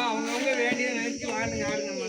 அவங்கவுங்க வேண்டியதை நினைச்சு வாழுங்க ஆடுங்கம்மா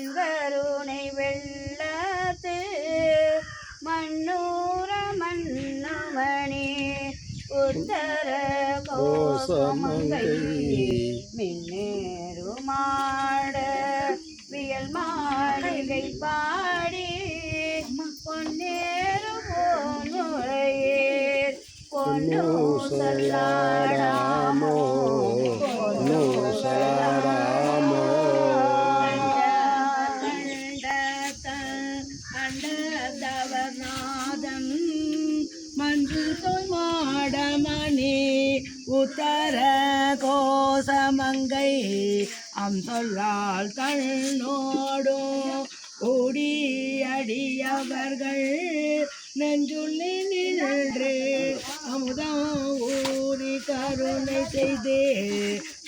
தன் கருணை வெள்ளத்து மண்ணூர மன்னமணி உத்தர கோசமங்கை மின்னேறுமாட வியல் மாளிகை பாடி பொன்னேறு போனுரையேர் பொன்னு சலாடாமோ தவநாதம் மஞ்சு மாடமணி உத்தர கோசமங்கை அம் சொல்லால் தன்னோடும் ஓடியடியவர்கள் நெஞ்சுள்ளி நின்று அமுதம் ஊறி கருணை செய்தே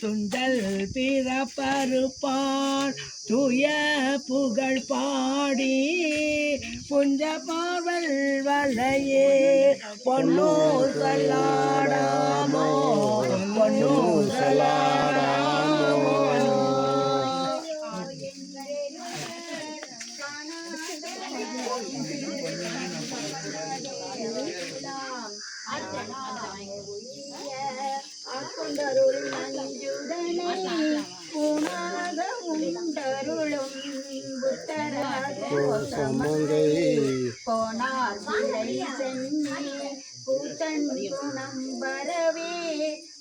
சுண்டல் பிறப்பருப்பான் தூய புகழ் பாடி புஞ்ச பார்வல் வலையே. பொன்னூர் சலாடாமோ பொன்னூர் சலாடாமோ ஆட்கொண்டருள் போனார் சிறை சென்னி கூத்தன் குணம் வரவே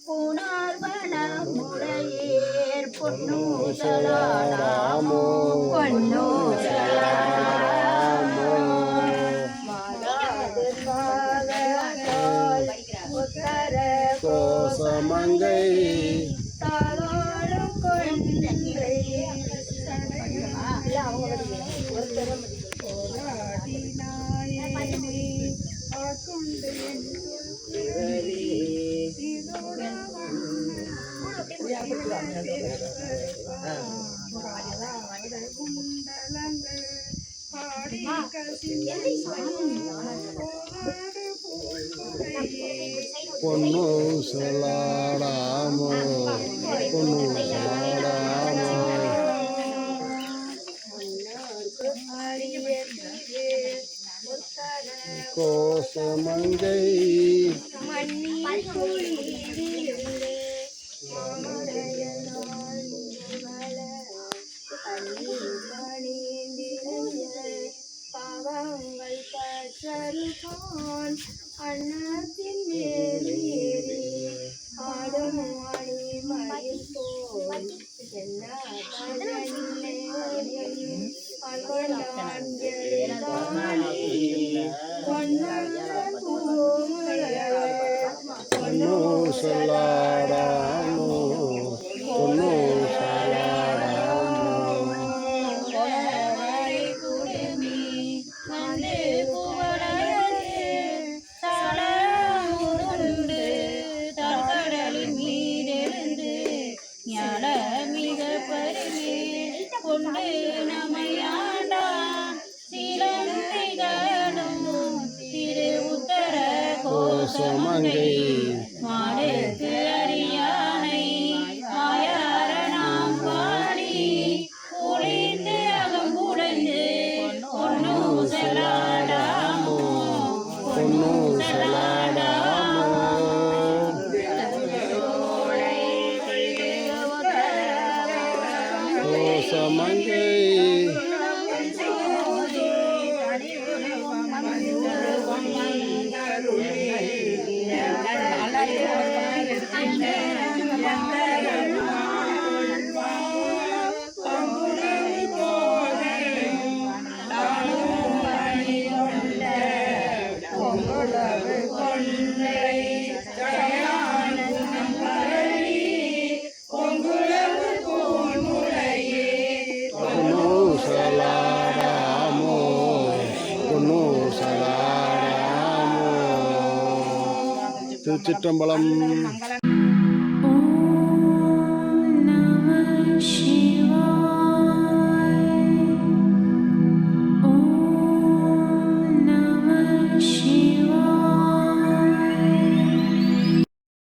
பூனார் முறையேர் சமங்கை குண்டலங்கள் பாடி கசிந்த கொன்றை பொன்னு சலாடாமோ பொன்னு கோசமங்கை சோமங்கை. மாடு அரியானை திருச்சிற்றம்பலம்